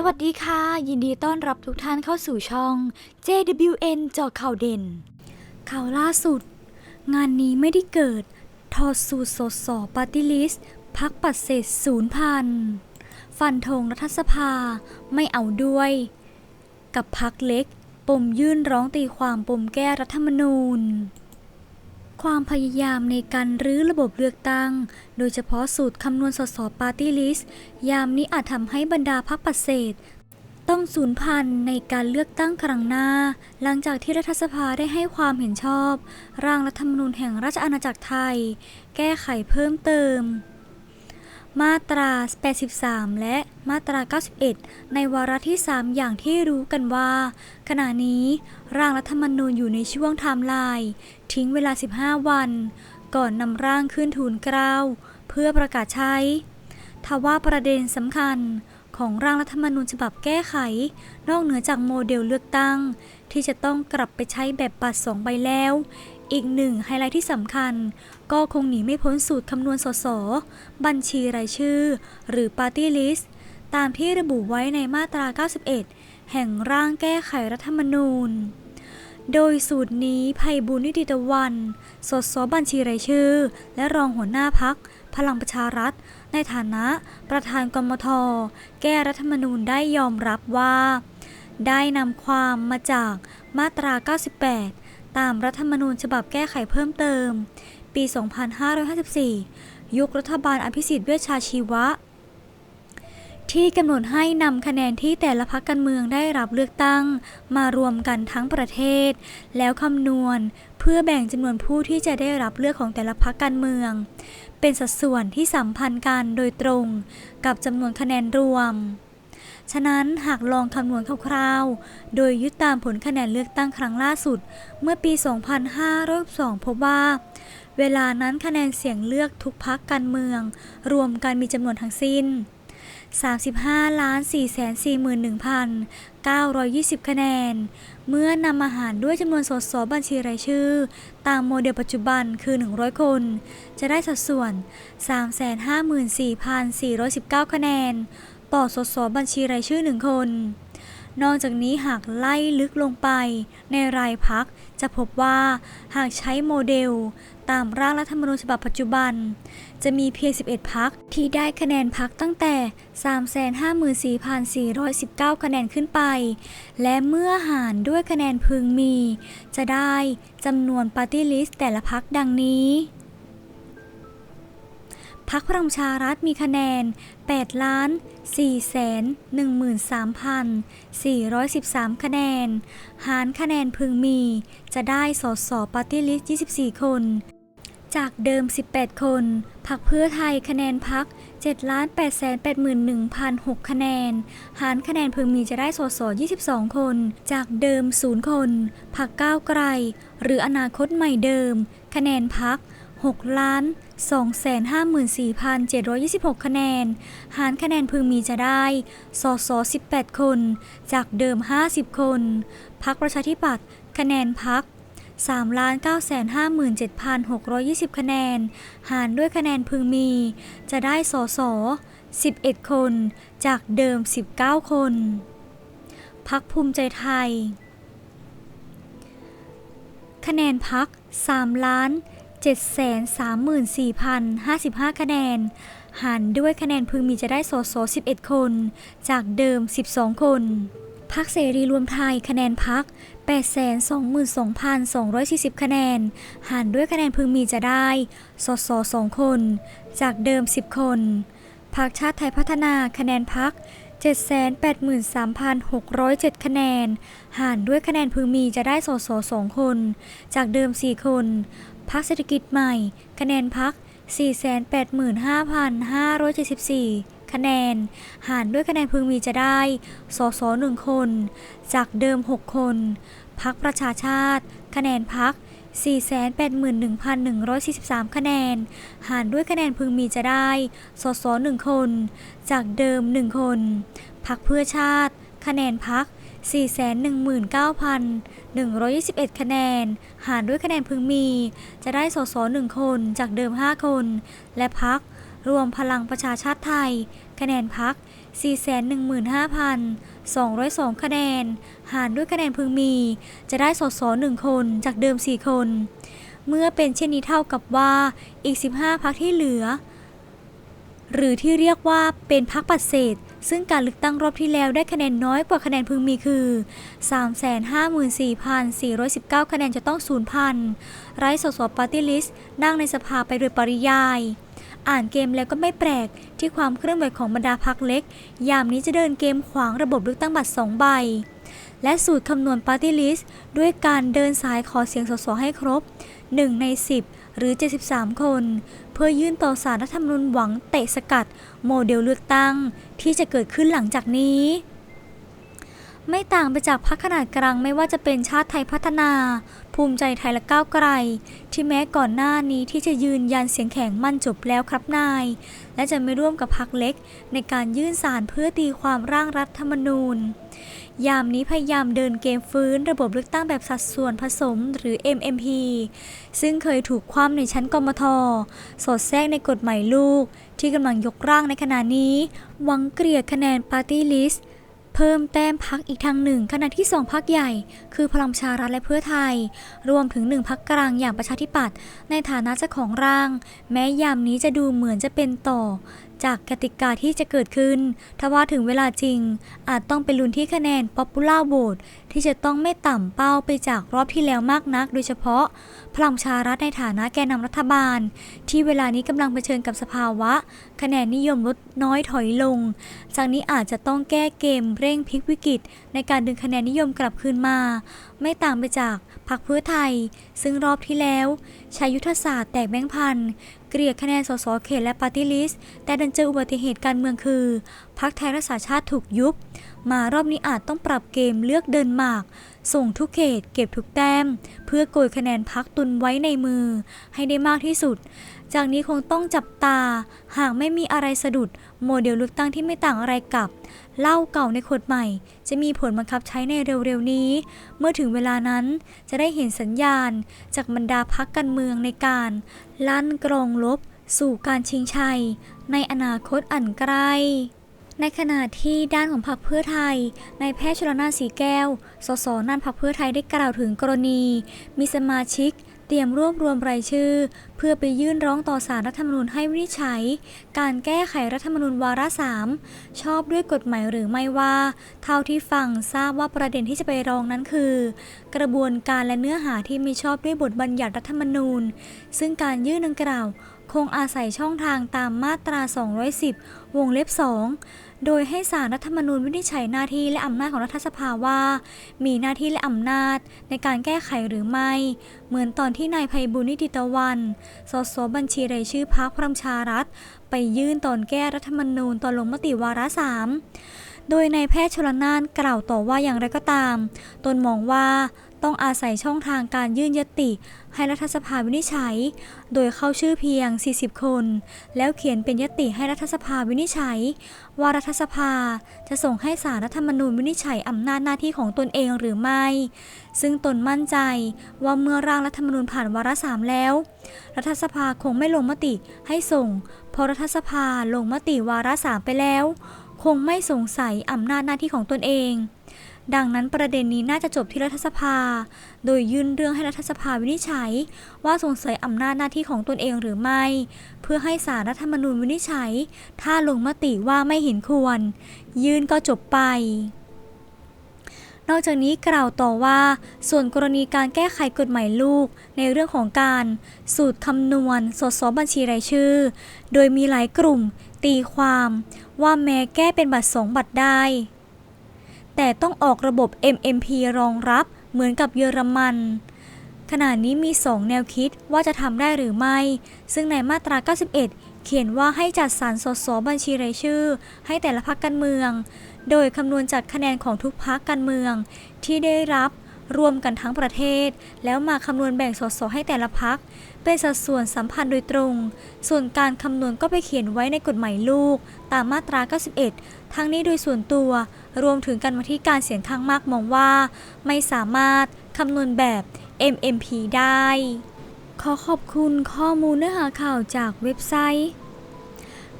สวัสดีค่ะ ยินดีต้อนรับทุกท่านเข้าสู่ช่อง JWN จาะข่าวเด่น ข่าวล่าสุด งานนี้ไม่ได้เกิด ทอดสูตรสดสอปาร์ตี้ลิสต์พักปัดเศษศูนย์พัน ฟันธงรัฐสภาไม่เอาด้วย กับพักเล็ก ปมยื่นร้องตีความปมแก้รัฐธรรมนูญ ความพยายามในการรื้อระบบเลือกตั้ง โดยเฉพาะสูตรคำนวณสสปาร์ตี้ลิสต์ยามนี้อาจทำให้บรรดาพรรคปฏิเศษต้องสูญพันธุ์ในการเลือกตั้งครั้งหน้า หลังจากที่รัฐสภาได้ให้ความเห็นชอบ ร่างรัฐธรรมนูญแห่งราชอาณาจักรไทย แก้ไขเพิ่มเติม มาตรา 83 และมาตรา 91 ในวาระที่ 3 อย่างที่รู้กันว่า ขณะนี้ร่างรัฐธรรมนูญอยู่ในช่วงไทม์ไลน์ทิ้งเวลา 15 วัน ก่อนนำร่างขึ้นทูลเกล้าเพื่อประกาศใช้ ทว่าประเด็นสำคัญของร่างรัฐธรรมนูญฉบับแก้ไข นอกเหนือจากโมเดลเลือกตั้ง ที่จะต้องกลับไปใช้แบบปัดสองใบแล้ว อีกหนึ่งไฮไลท์ที่สำคัญ ก็คงหนีไม่พ้นสูตรคำนวณสส บัญชีรายชื่อ หรือ Party List ตามที่ระบุไว้ในมาตรา 91 แห่งร่างแก้ไขรัฐธรรมนูญ โดยสูตรนี้ภัยบุญนิติตะวัน สสบัญชีรายชื่อ และรองหัวหน้าพัก พลังประชารัฐ ในฐานะประธานกมท แก้รัฐธรรมนูญได้ยอมรับว่า ได้นำความมาจากมาตรา 98 ตามรัฐธรรมนูญฉบับแก้ไขเพิ่มเติม ปี 2554 ยุครัฐบาลอภิสิทธิ์เวชชาชีวะ ที่กำหนดให้นำคะแนนที่แต่ละพรรคการเมืองได้รับเลือกตั้ง มารวมกันทั้งประเทศ แล้วคำนวณเพื่อแบ่งจำนวนผู้ที่จะได้รับเลือกของแต่ละพรรคการเมือง เป็นสัดส่วนที่สัมพันธ์กันโดยตรง กับจำนวนคะแนนรวม ฉะนั้นหากลองคำนวณคร่าวๆ โดยยึดตามผลคะแนนเลือกตั้งครั้งล่าสุด เมื่อปี 2562พบว่า เวลานั้นคะแนนเสียงเลือกทุกพักการเมือง รวมกันมีจำนวนทั้งสิ้น 35ล้าน441,920 คะแนน เมื่อนำมาหารด้วยจำนวนสสบัญชีรายชื่อ ตามโมเดลปัจจุบันคือ 100 คน จะได้สัดส่วน 354,419 คะแนน ต่อสสบัญชีรายชื่อ1คน นอกจากนี้หากไล่ลึกลงไปในรายพักจะพบว่าหากใช้โมเดล ตามร่างรัฐธรรมนูญฉบับปัจจุบัน จะมีเพียง 11 พักที่ได้คะแนนพักตั้งแต่ 354,419 คะแนนขึ้นไป และเมื่อหารด้วยคะแนนพึงมี จะได้จำนวนปาร์ตี้ลิสต์แต่ละพักดังนี้ พักพลังประชารัฐมีคะแนน 8 ล้าน4แสน13,413 คะแนน หารคะแนนพึงมี จะได้สสปาร์ตี้ลิสต์24 คน จากเดิม 18 คน พักเพื่อไทยคะแนนพัก7ล้าน8แสน81,006คะแนน หารคะแนนพึงมีจะได้สส22 คน จากเดิม 0 คน พักก้าวไกล หรืออนาคตใหม่เดิม คะแนนพัก 6ล้าน254,726 คะแนน หารคะแนนพึงมีจะได้ สส 18 คน จากเดิม 50 คน พักประชาธิปัตย์ คะแนนพัก3 957,620 คะแนน หารด้วยคะแนนพึงมี จะได้สส 11 คน จากเดิม 19 คน พักภูมิใจไทย คะแนนพัก3ล้าน 734,055 คะแนน หารด้วยคะแนนพึงมีจะได้สส11 คน จากเดิม 12 คนพักเสรีรวมไทยคะแนนพัก 822,240 คะแนน หารด้วยคะแนนพึงมีจะได้ สส2คน จากเดิม 10 คนพักชาติไทยพัฒนาคะแนนพัก 783,607 คะแนน หารด้วยคะแนนพึงมีจะได้สส2คน จากเดิม 4 คน พักเศรษฐกิจใหม่ คะแนนพัก 485,574 คะแนน หารด้วยคะแนนพึงมีจะได้ สส1คน จากเดิม 6 คน พักประชาชาติ คะแนนพัก 481,143 คะแนน หารด้วยคะแนนพึงมีจะได้ สส1คน จากเดิม 1 คน พักเพื่อชาติ คะแนนพัก 419,121 คะแนน หารด้วยคะแนนพึงมี จะได้สส1คนจากเดิม 5 คน และพักรวมพลังประชาชาติไทย คะแนนพัก 415,202 คะแนน หารด้วยคะแนนพึงมี จะได้สสหนึ่งคนจากเดิม 4 คน เมื่อเป็นเช่นนี้เท่ากับว่าอีก 15 พักที่เหลือ หรือที่เรียกว่าเป็นพักปัดเศษ ซึ่งการเลือกตั้งรอบที่แล้วได้คะแนนน้อยกว่าคะแนนพึงมีคือ 354,419 คะแนนจะต้องสูญพันไร้สสปาร์ตี้ลิสต์นั่งในสภาไปโดยปริยาย อ่านเกมแล้วก็ไม่แปลกที่ความเคลื่อนไหวของบรรดาพักเล็ก ยามนี้จะเดินเกมขวางระบบเลือกตั้งบัตรสองใบและสูตรคำนวณปาร์ตี้ลิสต์ด้วยการเดินสายขอเสียงสสให้ครบ 1 ใน 10 หรือ 73 คน เพื่อยื่นต่อสารรัฐธรรมนูญหวังเตะสกัด โมเดลเลือกตั้งที่จะเกิดขึ้นหลังจากนี้ไม่ต่างไปจากพักขนาดกลางไม่ว่าจะเป็นชาติไทยพัฒนา ภูมิใจไทยและก้าวไกล ที่แม้ก่อนหน้านี้ที่จะยืนยันเสียงแข็งมั่นจบแล้วครับนาย และจะไม่ร่วมกับพักเล็ก ในการยื่นสารเพื่อตีความร่างรัฐธรรมนูญ ยามนี้พยายามเดินเกมฟื้นระบบเลือกตั้งแบบสัดส่วนผสมหรือ MMP ซึ่งเคยถูกคว่ำในชั้นกมท สอดแทรกในกฎหมายลูก ที่กำลังยกร่างในขณะนี้หวังเกลี่ยคะแนนปาร์ตี้ลิสต์ เพิ่มแต้มพักอีกทางหนึ่ง ขณะที่สองพักใหญ่ คือพลังชารัฐและเพื่อไทย รวมถึงหนึ่งพักกลางอย่างประชาธิปัตย์ในฐานะเจ้าของร่าง แม้ยามนี้จะดูเหมือนจะเป็นต่อ จากกติกาที่จะเกิดขึ้นถ้าว่าถึงเวลาจริง อาจต้องไปลุ้นที่คะแนน Popular Vote ที่จะต้องไม่ต่ำเป้าไปจากรอบที่แล้วมากนัก โดยเฉพาะ พลังชารัฐในฐานะแกนนำรัฐบาล ที่เวลานี้กำลังเผชิญกับสภาวะ คะแนนนิยมลดน้อยถอยลง จากนี้อาจจะต้องแก้เกมเร่งพลิกวิกฤต ในการดึงคะแนนนิยมกลับคืนมา ไม่ต่างไปจากพรรคเพื่อไทย ซึ่งรอบที่แล้วใช้ยุทธศาสตร์แตกแบงพันธ เกลี่ยคะแนนสสเขตและปาร์ตี้ลิสต์แต่ดันเจออุบัติเหตุการเมืองคือพรรคไทยรักษาชาติถูกยุบ มารอบนี้อาจต้องปรับเกมเลือกเดินหมาก ส่งทุกเขตเก็บทุกแต้ม เพื่อโกยคะแนนพักตุนไว้ในมือ ให้ได้มากที่สุด จากนี้คงต้องจับตา หากไม่มีอะไรสะดุด โมเดลเลือกตั้งที่ไม่ต่างอะไรกับ เหล้าเก่าในขวดใหม่ จะมีผลบังคับใช้ในเร็วๆนี้ เมื่อถึงเวลานั้นจะได้เห็นสัญญาณ จากบรรดาพักการเมืองในการ ลั่นกรองลบ สู่การชิงชัย ในอนาคตอันใกล้ในขณะที่ด้านของพรรคเพื่อไทยนายแพทย์ชลนานสีแก้ว สสนั่นพรรคเพื่อไทยได้กล่าวถึงกรณี มีสมาชิก เตรียมรวบรวมรายชื่อ เพื่อไปยื่นร้องต่อสารรัฐธรรมนูญให้วินิจฉัย การแก้ไขรัฐธรรมนูญวาระสามชอบด้วยกฎหมายหรือไม่ว่า เท่าที่ฟังทราบว่าประเด็นที่จะไปร้องนั้นคือ กระบวนการและเนื้อหาที่ไม่ชอบด้วยบทบัญญัติรัฐธรรมนูญ ซึ่งการยื่นดังกล่าว คงอาศัยช่องทางตามมาตรา 210 วงเล็บ 2 โดยให้สารรัฐธรรมนูญวินิจฉัยหน้าที่และอำนาจของรัฐสภาว่า มีหน้าที่และอำนาจในการแก้ไขหรือไม่ เหมือนตอนที่นายภัยบุญนิติตะวัน สสบัญชีรายชื่อพรรคพลังประชารัฐ ไปยื่นตอนแก้รัฐธรรมนูญตอนลงมติวาระสามโดยนายแพทย์ชลนานกล่าวต่อว่าอย่างไรก็ตาม ตนมองว่า ต้องอาศัยช่องทางการยื่นยติ ให้รัฐสภาวินิจฉัย โดยเข้าชื่อเพียง 40 คน แล้วเขียนเป็นยติให้รัฐสภาวินิจฉัย ว่ารัฐสภาจะส่งให้สารรัฐธรรมนูญวินิจฉัยอำนาจหน้าที่ของตนเองหรือไม่ ซึ่งตนมั่นใจว่าเมื่อร่างรัฐธรรมนูญผ่านวาระสามแล้ว รัฐสภาคงไม่ลงมติให้ส่งเพราะรัฐสภาลงมติวาระสามไปแล้ว คงไม่สงสัยอำนาจหน้าที่ของตนเอง ดังนั้นประเด็นนี้น่าจะจบที่รัฐสภา โดยยื่นเรื่องให้รัฐสภาวินิจฉัย ว่าสงสัยอำนาจหน้าที่ของตนเองหรือไม่ เพื่อให้สารรัฐธรรมนูญวินิจฉัย ถ้าลงมติว่าไม่เห็นควร ยื่นก็จบไปนอกจากนี้กล่าวต่อว่า ส่วนกรณีการแก้ไขกฎหมายลูก ในเรื่องของการสูตรคำนวณสสบัญชีรายชื่อ โดยมีหลายกลุ่ม ตีความ ว่าแม้แก้เป็นบัตรสองบัตรได้ แต่ต้องออกระบบ MMP รองรับเหมือนกับเยอรมัน ขณะนี้มี 2 แนวคิดว่าจะทำได้หรือไม่ ซึ่งในมาตรา 91 เขียนว่าให้จัดสรรสสบัญชีรายชื่อ ให้แต่ละพรรคการเมือง โดยคำนวณจากคะแนนของทุกพรรคการเมือง ที่ได้รับรวมกันทั้งประเทศ แล้วมาคำนวณแบ่งสสให้แต่ละพรรค เป็นสัดส่วนสัมพันธ์โดยตรง ส่วนการคำนวณก็ไปเขียนไว้ในกฎหมายลูก ตามมาตรา 91 ทั้งนี้โดยส่วนตัว รวมถึงการมาที่การเสียงข้างมากมองว่า ไม่สามารถคำนวณแบบ MMP ได้ ขอขอบคุณข้อมูลเนื้อหาข่าวจากเว็บไซต์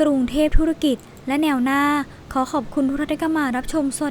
กรุงเทพธุรกิจและแนวหน้า ขอขอบคุณทุกท่านที่เข้ามารับชมสวัสดี